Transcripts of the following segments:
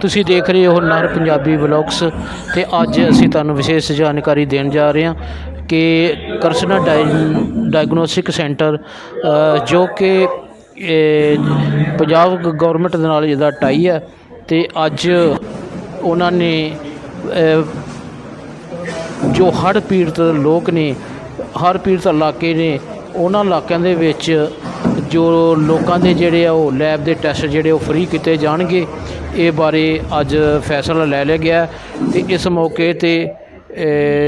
ਤੁਸੀਂ ਦੇਖ ਰਹੇ ਹੋ ਨਰ ਪੰਜਾਬੀ ਵਲੌਗਸ ਤੇ ਅੱਜ ਅਸੀਂ ਤੁਹਾਨੂੰ ਵਿਸ਼ੇਸ਼ ਜਾਣਕਾਰੀ ਦੇਣ ਜਾ ਰਹੇ ਹਾਂ ਕਿ ਕਰਸਨਾ ਡਾਇ- ਡਾਇਗਨੋਸਟਿਕ ਸੈਂਟਰ ਜੋ ਕਿ ਪੰਜਾਬ ਗਵਰਨਮੈਂਟ ਦੇ ਨਾਲ ਇਹਦਾ ਟਾਈ ਹੈ ਤੇ ਅੱਜ ਉਹਨਾਂ ਨੇ ਜੋ ਹੜ੍ਹ ਪੀੜਤ ਲੋਕ ਨੇ ਹਰ ਪੀੜਤ ਇਲਾਕੇ ਨੇ, ਉਹਨਾਂ ਇਲਾਕਿਆਂ ਦੇ ਵਿੱਚ ਜੋ ਲੋਕਾਂ ਦੇ ਜਿਹੜੇ ਆ ਉਹ ਲੈਬ ਦੇ ਟੈਸਟ ਜਿਹੜੇ ਉਹ ਫ੍ਰੀ ਕੀਤੇ ਜਾਣਗੇ, ਇਹ ਬਾਰੇ ਅੱਜ ਫੈਸਲਾ ਲੈ ਲਿਆ ਗਿਆ ਤੇ ਇਸ ਮੌਕੇ ਤੇ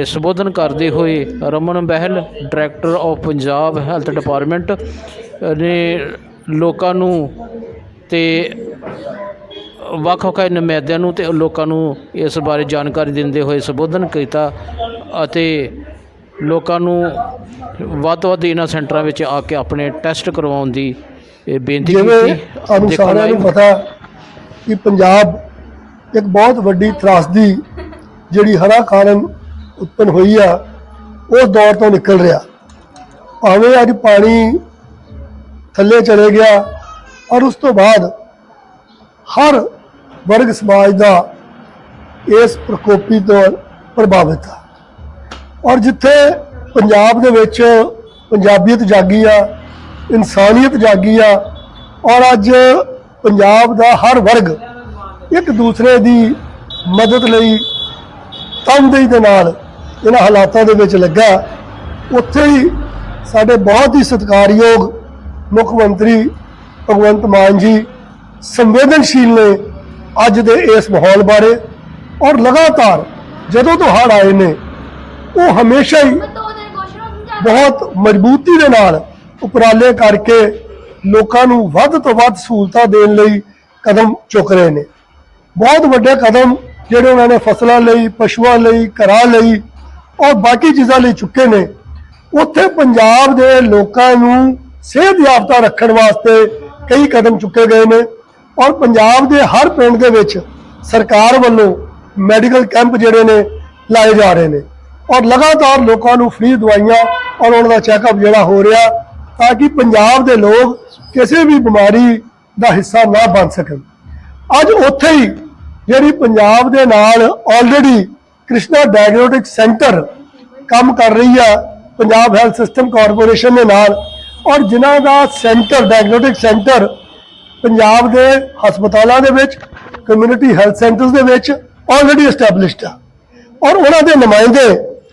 ਸੰਬੋਧਨ ਕਰਦੇ ਹੋਏ Raman Behl director of Punjab health department ਨੇ ਲੋਕਾਂ ਨੂੰ ਤੇ ਵੱਖ ਵੱਖ ਨੁਮਾਇੰਦਿਆਂ ਨੂੰ ਤੇ ਲੋਕਾਂ ਨੂੰ ਇਸ ਬਾਰੇ ਜਾਣਕਾਰੀ ਦਿੰਦੇ ਹੋਏ ਸੰਬੋਧਨ ਕੀਤਾ ਅਤੇ ਲੋਕਾਂ ਨੂੰ ਵੱਧ ਤੋਂ ਵੱਧ ਇਹਨਾਂ ਸੈਂਟਰਾਂ ਵਿੱਚ ਆ ਕੇ ਆਪਣੇ ਟੈਸਟ ਕਰਵਾਉਣ ਦੀ ਇਹ ਬੇਨਤੀ ਜਿਵੇਂ ਕੀਤੀ ਦੇਖੋ ਸਾਰਿਆਂ ਨੂੰ। ਪਤਾ ਕਿ ਪੰਜਾਬ ਇੱਕ ਬਹੁਤ ਵੱਡੀ ਤਰਾਸਦੀ ਜਿਹੜੀ ਹੜਾ ਕਾਰਨ ਉਤਪਨ ਹੋਈ ਆ ਉਸ ਦੌਰ ਤੋਂ ਨਿਕਲ ਰਿਹਾ ਭਾਵੇਂ ਅੱਜ ਪਾਣੀ ਥੱਲੇ ਚਲੇ ਗਿਆ ਔਰ ਉਸ ਤੋਂ ਬਾਅਦ ਹਰ ਵਰਗ ਸਮਾਜ ਦਾ ਇਸ ਪ੍ਰਕੋਪੀ ਤੋਂ ਪ੍ਰਭਾਵਿਤ ਆ ਔਰ ਜਿੱਥੇ ਪੰਜਾਬ ਦੇ ਵਿੱਚ ਪੰਜਾਬੀਅਤ ਜਾਗੀ ਆ, ਇਨਸਾਨੀਅਤ ਜਾਗੀ ਆ, ਔਰ ਅੱਜ ਪੰਜਾਬ ਦਾ ਹਰ ਵਰਗ ਇੱਕ ਦੂਸਰੇ ਦੀ ਮਦਦ ਲਈ ਤਨਦੇਹੀ ਦੇ ਨਾਲ ਇਹਨਾਂ ਹਾਲਾਤਾਂ ਦੇ ਵਿੱਚ ਲੱਗਾ। ਉੱਥੇ ਹੀ ਸਾਡੇ ਬਹੁਤ ਹੀ ਸਤਿਕਾਰਯੋਗ ਮੁੱਖ ਮੰਤਰੀ ਭਗਵੰਤ ਮਾਨ ਜੀ ਸੰਵੇਦਨਸ਼ੀਲ ਨੇ ਅੱਜ ਦੇ ਇਸ ਮਾਹੌਲ ਬਾਰੇ ਔਰ ਲਗਾਤਾਰ ਜਦੋਂ ਤੋਂ ਹੜ੍ਹ ਆਏ ਨੇ ਉਹ ਹਮੇਸ਼ਾ ਹੀ ਬਹੁਤ ਮਜ਼ਬੂਤੀ ਦੇ ਨਾਲ ਉਪਰਾਲੇ ਕਰਕੇ ਲੋਕਾਂ ਨੂੰ ਵੱਧ ਤੋਂ ਵੱਧ ਸਹੂਲਤਾਂ ਦੇਣ ਲਈ ਕਦਮ ਚੁੱਕ ਰਹੇ ਨੇ। ਬਹੁਤ ਵੱਡੇ ਕਦਮ ਜਿਹੜੇ ਉਹਨਾਂ ਨੇ ਫਸਲਾਂ ਲਈ ਪਸ਼ੂਆਂ ਲਈ ਘਰਾਂ ਲਈ ਔਰ ਬਾਕੀ ਚੀਜ਼ਾਂ ਲਈ ਚੁੱਕੇ ਨੇ। ਉੱਥੇ ਪੰਜਾਬ ਦੇ ਲੋਕਾਂ ਨੂੰ ਸਿਹਤ ਯਾਫਤਾ ਰੱਖਣ ਵਾਸਤੇ ਕਈ ਕਦਮ ਚੁੱਕੇ ਗਏ ਨੇ ਔਰ ਪੰਜਾਬ ਦੇ ਹਰ ਪਿੰਡ ਦੇ ਵਿੱਚ ਸਰਕਾਰ ਵੱਲੋਂ ਮੈਡੀਕਲ ਕੈਂਪ ਜਿਹੜੇ ਨੇ ਲਾਏ ਜਾ ਰਹੇ ਨੇ। ਔਰ ਲਗਾਤਾਰ ਲੋਕਾਂ ਨੂੰ ਫ੍ਰੀ ਦਵਾਈਆਂ ਔਰ ਉਹਨਾਂ ਦਾ ਚੈੱਕਅਪ ਜਿਹੜਾ ਹੋ ਰਿਹਾ ਤਾਂ ਕਿ ਪੰਜਾਬ ਦੇ ਲੋਕ ਕਿਸੇ ਵੀ ਬਿਮਾਰੀ ਦਾ ਹਿੱਸਾ ਨਾ ਬਣ ਸਕਣ। ਅੱਜ ਉੱਥੇ ਹੀ ਜਿਹੜੀ ਪੰਜਾਬ ਦੇ ਨਾਲ ਆਲਰੇਡੀ ਕ੍ਰਿਸ਼ਨਾ ਡਾਇਗਨੋਸਟਿਕ ਸੈਂਟਰ ਕੰਮ ਕਰ ਰਹੀ ਆ, ਪੰਜਾਬ ਹੈਲਥ ਸਿਸਟਮ ਕਾਰਪੋਰੇਸ਼ਨ ਦੇ ਨਾਲ, ਔਰ ਜਿਨ੍ਹਾਂ ਦਾ ਸੈਂਟਰ ਡਾਇਗਨੋਸਟਿਕ ਸੈਂਟਰ ਪੰਜਾਬ ਦੇ ਹਸਪਤਾਲਾਂ ਦੇ ਵਿੱਚ ਕਮਿਊਨਿਟੀ ਹੈਲਥ ਸੈਂਟਰਸ ਦੇ ਵਿੱਚ ਆਲਰੇਡੀ ਐਸਟੈਬਲਿਸ਼ਡ ਆ। ਔਰ ਉਹਨਾਂ ਦੇ ਨੁਮਾਇੰਦੇ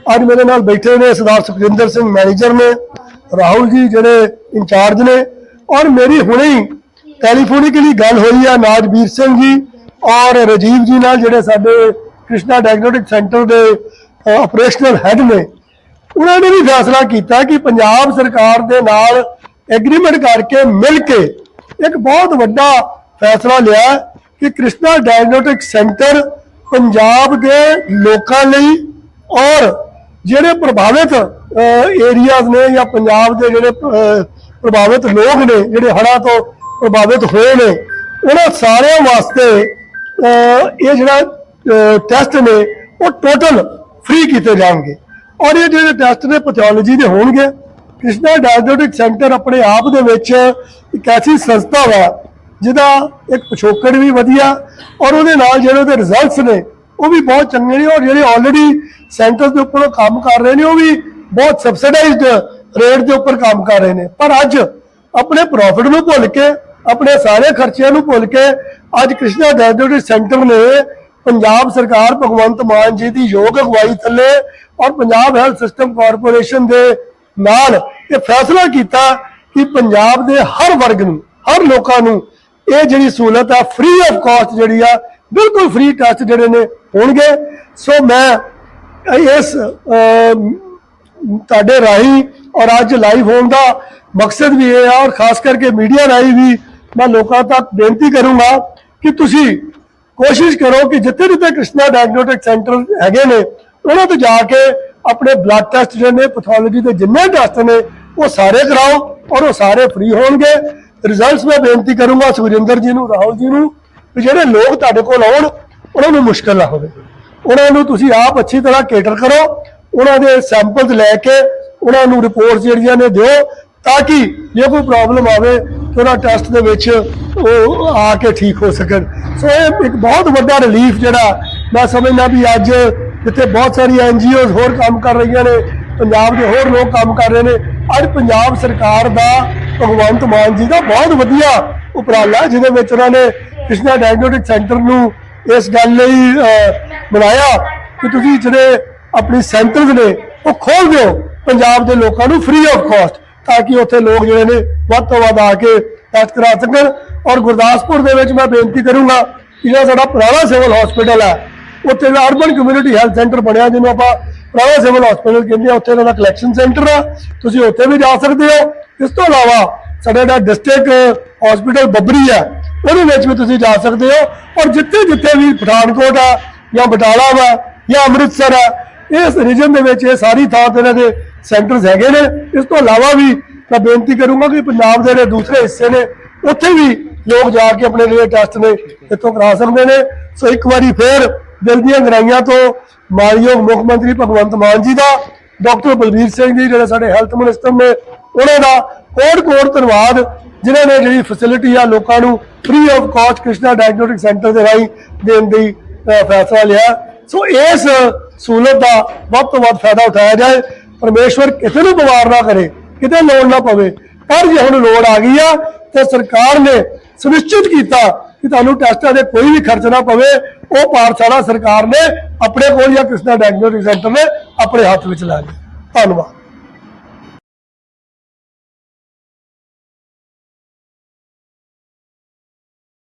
ਅੱਜ ਮੇਰੇ ਨਾਲ ਬੈਠੇ ਨੇ ਸਰਦਾਰ ਸੁਖਜਿੰਦਰ ਸਿੰਘ ਮੈਨੇਜਰ ਨੇ, ਰਾਹੁਲ ਜੀ ਜਿਹੜੇ ਇੰਚਾਰਜ ਨੇ ਔਰ ਮੇਰੀ ਹੁਣੇ ਹੀ ਟੈਲੀਫੋਨਿਕਲੀ ਗੱਲ ਹੋਈ ਆ ਨਾਜਵੀਰ ਸਿੰਘ ਜੀ ਔਰ ਰਜੀਵ ਜੀ ਨਾਲ ਜਿਹੜੇ ਸਾਡੇ ਕ੍ਰਿਸ਼ਨਾ ਡਾਇਗਨੋਸਟਿਕ ਸੈਂਟਰ ਦੇ ਆਪਰੇਸ਼ਨਲ ਹੈੱਡ ਨੇ, ਉਹਨਾਂ ਨੇ ਵੀ ਫੈਸਲਾ ਕੀਤਾ ਕਿ ਪੰਜਾਬ ਸਰਕਾਰ ਦੇ ਨਾਲ ਐਗਰੀਮੈਂਟ ਕਰਕੇ ਮਿਲ ਕੇ ਇੱਕ ਬਹੁਤ ਵੱਡਾ ਫੈਸਲਾ ਲਿਆ ਕਿ ਕ੍ਰਿਸ਼ਨਾ ਡਾਇਗਨੋਸਟਿਕ ਸੈਂਟਰ ਪੰਜਾਬ ਦੇ ਲੋਕਾਂ ਲਈ ਔਰ ਜਿਹੜੇ ਪ੍ਰਭਾਵਿਤ ਏਰੀਆਜ਼ ਨੇ ਜਾਂ ਪੰਜਾਬ ਦੇ ਜਿਹੜੇ ਪ੍ਰਭਾਵਿਤ ਲੋਕ ਨੇ, ਜਿਹੜੇ ਹੜ੍ਹਾਂ ਤੋਂ ਪ੍ਰਭਾਵਿਤ ਹੋਏ ਨੇ, ਉਹਨਾਂ ਸਾਰਿਆਂ ਵਾਸਤੇ ਇਹ ਜਿਹੜਾ ਟੈਸਟ ਨੇ, ਉਹ ਟੋਟਲ ਫ੍ਰੀ ਕੀਤੇ ਜਾਣਗੇ। ਔਰ ਇਹ ਜਿਹੜੇ ਟੈਸਟ ਨੇ ਪੈਥੋਲੋਜੀ ਦੇ ਹੋਣਗੇ। ਕ੍ਰਿਸ਼ਨਾ ਡਾਇਗਨੋਸਟਿਕ ਸੈਂਟਰ ਆਪਣੇ ਆਪ ਦੇ ਵਿੱਚ ਇੱਕ ਐਸੀ ਸੰਸਥਾ ਵਾ, ਜਿਹਦਾ ਇੱਕ ਪਿਛੋਕੜ ਵੀ ਵਧੀਆ, ਔਰ ਉਹਦੇ ਨਾਲ ਜਿਹੜੇ ਉਹਦੇ ਰਿਜ਼ਲਟਸ ਨੇ ਉਹ ਵੀ ਬਹੁਤ ਚੰਗੇ ਨੇ ਔਰ ਜਿਹੜੇ ਆਲਰੇਡੀ ਸੈਂਟਰ ਦੇ ਉੱਪਰ ਉਹ ਕੰਮ ਕਰ ਰਹੇ ਨੇ, ਉਹ ਵੀ ਬਹੁਤ ਸਬਸਿਡਾਈਜ਼ਡ ਰੇਟ ਦੇ ਉੱਪਰ ਕੰਮ ਕਰ ਰਹੇ ਨੇ। ਪਰ ਅੱਜ ਆਪਣੇ ਪ੍ਰੋਫਿਟ ਨੂੰ ਭੁੱਲ ਕੇ, ਆਪਣੇ ਸਾਰੇ ਖਰਚਿਆਂ ਨੂੰ ਭੁੱਲ ਕੇ, ਅੱਜ ਕ੍ਰਿਸ਼ਨਾ ਡਾਇਗਨੋਸਟਿਕ ਸੈਂਟਰ ਨੇ ਪੰਜਾਬ ਸਰਕਾਰ ਭਗਵੰਤ ਮਾਨ ਜੀ ਦੀ ਯੋਗ ਅਗਵਾਈ ਥੱਲੇ ਔਰ ਪੰਜਾਬ ਹੈਲਥ ਸਿਸਟਮ ਕਾਰਪੋਰੇਸ਼ਨ ਦੇ ਨਾਲ ਇਹ ਫੈਸਲਾ ਕੀਤਾ ਕਿ ਪੰਜਾਬ ਦੇ ਹਰ ਵਰਗ ਨੂੰ, ਹਰ ਲੋਕਾਂ ਨੂੰ ਇਹ ਜਿਹੜੀ ਸਹੂਲਤ ਆ ਫ੍ਰੀ ਆਫ ਕਾਸਟ ਜਿਹੜੀ ਆ ਬਿਲਕੁਲ ਫ੍ਰੀ ਟੈਸਟ ਜਿਹੜੇ ਨੇ ਹੋਣਗੇ। ਸੋ ਮੈਂ ਇਸ ਤੁਹਾਡੇ ਰਾਹੀਂ ਔਰ ਅੱਜ ਲਾਈਵ ਹੋਣ ਦਾ ਮਕਸਦ ਵੀ ਇਹ ਆ ਔਰ ਖਾਸ ਕਰਕੇ ਮੀਡੀਆ ਰਾਹੀਂ ਵੀ ਮੈਂ ਲੋਕਾਂ ਤੱਕ ਬੇਨਤੀ ਕਰੂੰਗਾ ਕਿ ਤੁਸੀਂ ਕੋਸ਼ਿਸ਼ ਕਰੋ ਕਿ ਜਿੱਥੇ ਜਿੱਥੇ ਕ੍ਰਿਸ਼ਨਾ ਡਾਇਗਨੋਸਟਿਕ ਸੈਂਟਰ ਹੈਗੇ ਨੇ, ਉਹਨਾਂ ਤੋਂ ਜਾ ਕੇ ਆਪਣੇ ਬਲੱਡ ਟੈਸਟ ਜਿਹੜੇ ਨੇ ਪੈਥੋਲੋਜੀ ਦੇ ਜਿੰਨੇ ਟੈਸਟ ਨੇ, ਉਹ ਸਾਰੇ ਕਰਾਓ ਔਰ ਉਹ ਸਾਰੇ ਫ੍ਰੀ ਹੋਣਗੇ। ਰਿਜ਼ਲਟਸ ਮੈਂ ਬੇਨਤੀ ਕਰੂੰਗਾ ਸੁਖਜਿੰਦਰ ਜੀ ਨੂੰ, ਰਾਹੁਲ ਜੀ ਨੂੰ ਵੀ ਜਿਹੜੇ ਲੋਕ ਤੁਹਾਡੇ ਕੋਲ ਆਉਣ, ਉਹਨਾਂ ਨੂੰ ਮੁਸ਼ਕਲ ਨਾ ਹੋਵੇ। ਉਹਨਾਂ ਨੂੰ ਤੁਸੀਂ ਆਪ ਅੱਛੀ ਤਰ੍ਹਾਂ ਕੇਟਰ ਕਰੋ, ਉਹਨਾਂ ਦੇ ਸੈਂਪਲਸ ਲੈ ਕੇ ਉਹਨਾਂ ਨੂੰ ਰਿਪੋਰਟਸ ਜਿਹੜੀਆਂ ਨੇ ਦਿਓ ਤਾਂ ਕਿ ਜੇ ਕੋਈ ਪ੍ਰੋਬਲਮ ਆਵੇ ਕਿ ਉਹਨਾਂ ਟੈਸਟ ਦੇ ਵਿੱਚ ਉਹ ਆ ਕੇ ਠੀਕ ਹੋ ਸਕਣ। ਸੋ ਇਹ ਇੱਕ ਬਹੁਤ ਵੱਡਾ ਰਿਲੀਫ ਜਿਹੜਾ ਮੈਂ ਸਮਝਦਾ ਵੀ ਅੱਜ ਜਿੱਥੇ ਬਹੁਤ ਸਾਰੀ ਐਨਜੀਓਜ਼ ਹੋਰ ਕੰਮ ਕਰ ਰਹੀਆਂ ਨੇ, ਪੰਜਾਬ ਦੇ ਹੋਰ ਲੋਕ ਕੰਮ ਕਰ ਰਹੇ ਨੇ, ਅੱਜ ਪੰਜਾਬ ਸਰਕਾਰ ਦਾ ਭਗਵੰਤ ਮਾਨ ਜੀ ਦਾ ਬਹੁਤ ਵਧੀਆ ਉਪਰਾਲਾ ਜਿਹਦੇ ਵਿੱਚ ਉਹਨਾਂ ਨੇ ਕ੍ਰਿਸ਼ਨਾ ਡਾਇਗਨੋਸਟਿਕ ਸੈਂਟਰ ਨੂੰ ਇਸ ਗੱਲ ਲਈ ਬਣਾਇਆ ਕਿ ਤੁਸੀਂ ਜਿਹੜੇ ਆਪਣੀ ਸੈਂਟਰਸ ਨੇ, ਉਹ ਖੋਲ ਦਿਓ, ਪੰਜਾਬ ਦੇ ਲੋਕਾਂ ਨੂੰ ਫ੍ਰੀ ਆਫ ਕਾਸਟ ਤਾਂ ਕਿ ਉੱਥੇ ਲੋਕ ਜਿਹੜੇ ਨੇ ਵੱਧ ਤੋਂ ਵੱਧ ਆ ਕੇ ਟੈਸਟ ਕਰਾ ਸਕਣ। ਔਰ ਗੁਰਦਾਸਪੁਰ ਦੇ ਵਿੱਚ ਮੈਂ ਬੇਨਤੀ ਕਰੂੰਗਾ ਕਿ ਜਿਹੜਾ ਸਾਡਾ ਪੁਰਾਣਾ ਸਿਵਲ ਹਸਪੀਟਲ ਹੈ, ਉੱਥੇ ਦਾ ਅਰਬਨ ਕਮਿਊਨਿਟੀ ਹੈਲਥ ਸੈਂਟਰ ਬਣਿਆ, ਜਿਹਨੂੰ ਆਪਾਂ ਪੁਰਾਣਾ ਸਿਵਲ ਹਸਪੀਟਲ ਕਹਿੰਦੇ ਆ। ਉੱਥੇ ਇਹਨਾਂ ਦਾ ਕਲੈਕਸ਼ਨ ਸੈਂਟਰ ਆ। ਤੁਸੀਂ ਉੱਥੇ ਵੀ ਜਾ ਸਕਦੇ ਹੋ। ਇਸ ਤੋਂ ਇਲਾਵਾ ਸਾਡਾ ਜਿਹੜਾ ਡਿਸਟ੍ਰਿਕਟ ਹਸਪੀਟਲ ਬੱਬਰੀ ਹੈ ਉਹਦੇ ਵਿੱਚ ਵੀ ਤੁਸੀਂ ਜਾ ਸਕਦੇ ਹੋ। ਔਰ ਜਿੱਥੇ ਜਿੱਥੇ ਵੀ ਪਠਾਨਕੋਟ ਆ, ਜਾਂ ਬਟਾਲਾ ਵਾ, ਜਾਂ ਅੰਮ੍ਰਿਤਸਰ ਆ, ਇਸ ਰੀਜਨ ਦੇ ਵਿੱਚ ਇਹ ਸਾਰੀ ਥਾਂ ਤੇ ਇਹਨਾਂ ਦੇ ਸੈਂਟਰਸ ਹੈਗੇ ਨੇ। ਇਸ ਤੋਂ ਇਲਾਵਾ ਵੀ ਮੈਂ ਬੇਨਤੀ ਕਰੂੰਗਾ ਕਿ ਪੰਜਾਬ ਦੇ ਜਿਹੜੇ ਦੂਸਰੇ ਹਿੱਸੇ ਨੇ, ਉੱਥੇ ਵੀ ਲੋਕ ਜਾ ਕੇ ਆਪਣੇ ਜਿਹੜੇ ਟੈਸਟ ਨੇ ਇੱਥੋਂ ਕਰਾ ਸਕਦੇ ਨੇ। ਸੋ ਇੱਕ ਵਾਰੀ ਫੇਰ ਦਿਲ ਦੀਆਂ ਗਰਾਈਆਂ ਤੋਂ ਮਾਨਯੋਗ ਮੁੱਖ ਮੰਤਰੀ ਭਗਵੰਤ ਮਾਨ ਜੀ ਦਾ, ਡਾਕਟਰ ਬਲਬੀਰ ਸਿੰਘ ਜੀ, ਜਿਹੜੇ ਸਾਡੇ ਹੈਲਥ ਮਿਨਿਸਟਰ ਨੇ, ਉਹਨਾਂ ਦਾ ਕੋਟ ਕੋਟ ਧੰਨਵਾਦ ਜਿਨ੍ਹਾਂ ਨੇ ਜਿਹੜੀ ਫੈਸਿਲਿਟੀ ਆ ਲੋਕਾਂ ਨੂੰ free of cost Krishna diagnostic centre ਦੇ ਰਾਹੀਂ ਦੇਣ ਦੀ ਫੈਸਲਾ ਲਿਆ। ਸੋ ਇਸ ਸਹੂਲਤ ਦਾ ਵੱਧ ਤੋਂ ਵੱਧ ਫਾਇਦਾ ਉਠਾਇਆ ਜਾਏ, ਪਰਮੇਸ਼ਵਰ ਕਿਸੇ ਨੂੰ ਬਿਮਾਰ ਨਾ ਕਰੇ, ਕਿਤੇ ਲੋੜ ਨਾ ਪਵੇ। ਪਰ ਜੇ ਹੁਣ ਲੋੜ ਆ ਗਈ ਆ, ਤੇ ਸਰਕਾਰ ਨੇ ਸੁਨਿਸ਼ਚਿਤ ਕੀਤਾ ਕਿ ਤੁਹਾਨੂੰ ਟੈਸਟਾਂ ਦੇ ਕੋਈ ਵੀ ਖਰਚ ਨਾ ਪਵੇ, ਉਹ ਪਾਠਸ਼ਾਲਾ ਸਰਕਾਰ ਨੇ ਆਪਣੇ ਕੋਲ ਜਾਂ ਕ੍ਰਿਸ਼ਨਾ ਡਾਇਗਨੋਸਟਿਕ ਸੈਂਟਰ ਨੇ ਆਪਣੇ ਹੱਥ ਵਿੱਚ ਲੈ ਲਿਆ। ਧੰਨਵਾਦ।